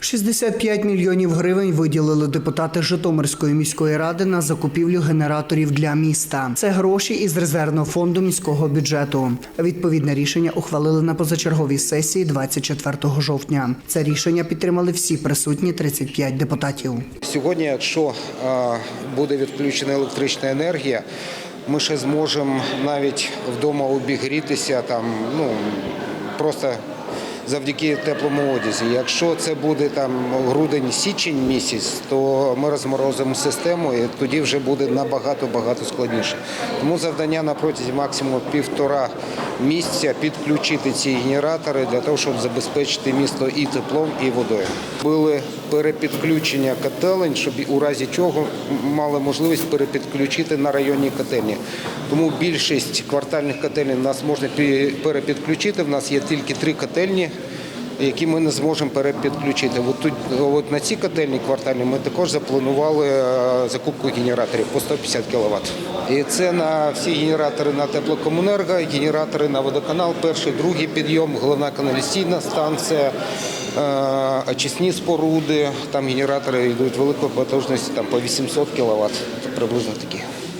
65 мільйонів гривень виділили депутати Житомирської міської ради на закупівлю генераторів для міста. Це гроші із резервного фонду міського бюджету. Відповідне рішення ухвалили на позачерговій сесії 24 жовтня. Це рішення підтримали всі присутні 35 депутатів. Сьогодні, якщо е, буде відключена електрична енергія, ми ще зможемо навіть вдома обігрітися там, ну просто завдяки теплому одязі. Якщо це буде там грудень-січень місяць, то ми розморозимо систему і тоді вже буде набагато багато складніше. Тому завдання на протязі максимум півтора місяця підключити ці генератори для того, щоб забезпечити місто і теплом, і водою. Були перепідключення котелень, щоб у разі чого мали можливість перепідключити на районні котельні. Тому більшість квартальних котельень у нас можна пі- перепідключити. У нас є тільки три котельні. Які ми не зможемо перепідключити. От тут от на ці котельні квартальні ми також запланували е, закупку генераторів по 150 кВт. І це на всі генератори на теплокомунерго, генератори на водоканал, перший, другий підйом, головна каналізаційна станція, е, очисні споруди. Там генератори йдуть великої потужності, там по 800 кВт, приблизно такі.